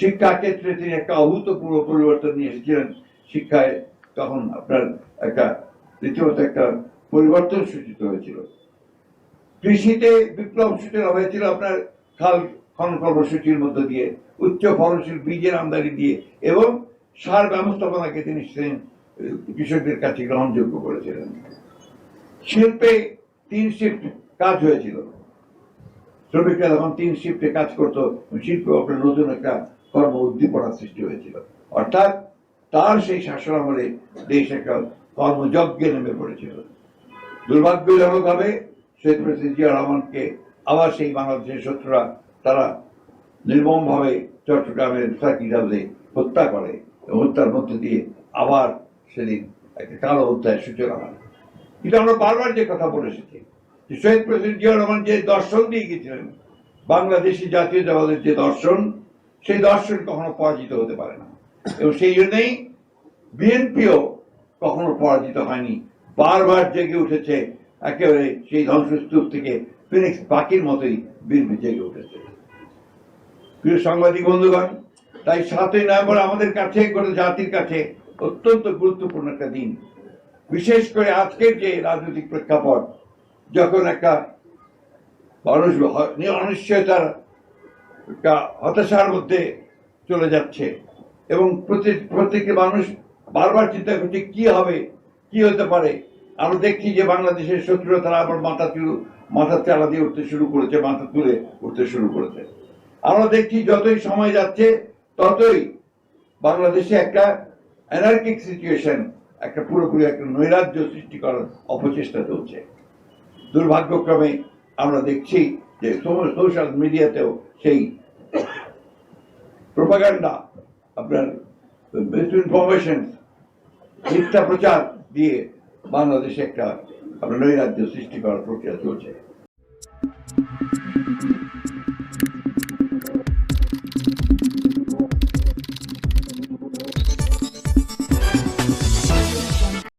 শিক্ষা ক্ষেত্রে তিনি একটা অভূতপূর্ব পরিবর্তন নিয়ে এসেছিলেন শিক্ষায় তখন আপনার একটা রীতিমতো একটা পরিবর্তন সূচিত হয়েছিল। কৃষিতে বিপ্লব সূচনা হয়েছিল আপনার খাল খনন কর্মসূচির মধ্য দিয়ে, উচ্চ ফলনশীল বীজের আমদানি দিয়ে এবং সার ব্যবস্থাপনাকে তিনি কৃষকদের কাছে গ্রহণযোগ্য করেছিলেন। শিল্পে তিন শিফট কাজ হয়েছিল। শ্রমিকরা যখন তিন শিফটে কাজ করতো, শিল্প আপনার নতুন একটা কর্ম উদ্দীপনা সৃষ্টি হয়েছিল। অর্থাৎ তার সেই শাসন আমলে দেশ একটা কর্মযজ্ঞে নেমে পড়েছিল। দুর্ভাগ্যজনক ভাবে শেখ প্রেসিডেন্ট জিয়া রহমানকে আবার সেই বাংলাদেশের শত্রুরা তারা নির্মম ভাবে চট্টগ্রামের সার্কিট হাউসে হত্যা করে হত্যার মধ্যে দিয়ে আবার সেদিন একটা কালো অধ্যায়ের সূচনা হয়। কিন্তু আমরা বারবার যে কথা বলে এসেছি, যে শহীদ প্রেসিডেন্ট জিয়া রহমান যে দর্শন দিয়ে গেছিলেন বাংলাদেশি জাতীয়তাবাদের যে দর্শন সেই দর্শন কখনো পরাজিত হতে পারে না। এবং সেই জন্যই বিএনপিও কখনো পরাজিত হয়নি। বারবার জেগে উঠেছে, একেবারে সেই ধ্বংসস্তূপ থেকে ফিনিক্স পাখির মতোই বিএনপি জেগে উঠেছে। প্রিয় সাংবাদিক বন্ধুগণ, তাই সাতই নভেম্বর আমাদের কাছে, গোটা জাতির কাছে অত্যন্ত গুরুত্বপূর্ণ একটা দিন। বিশেষ করে আজকের যে রাজনৈতিক প্রেক্ষাপট, যখন একটা মানুষ অনিশ্চয়তার একটা হতাশার মধ্যে চলে যাচ্ছে এবং প্রতি, প্রত্যেকটি মানুষ বারবার চিন্তা করছে কি হবে, কি হতে পারে। আমরা দেখছি যে বাংলাদেশের শত্রুরা তারা আবার মাথা তুলে, মাথা চালা দিয়ে উঠতে শুরু করেছে, মাথা তুলে উঠতে শুরু করেছে। আমরা দেখছি যতই সময় যাচ্ছে, ততই বাংলাদেশে একটা অ্যানার্কিক সিচুয়েশন একটা পুরোপুরি একটা নৈরাজ্য সৃষ্টি করার অপচেষ্টা চলছে। দুর্ভাগ্যক্রমে আমরা দেখছি যে সোশ্যাল মিডিয়াতেও সেই প্রোপাগান্ডা আপনার মিসইনফরমেশন মিথ্যা প্রচার দিয়ে বাংলাদেশে একটা আপনার নৈরাজ্য সৃষ্টি করার প্রক্রিয়া চলছে।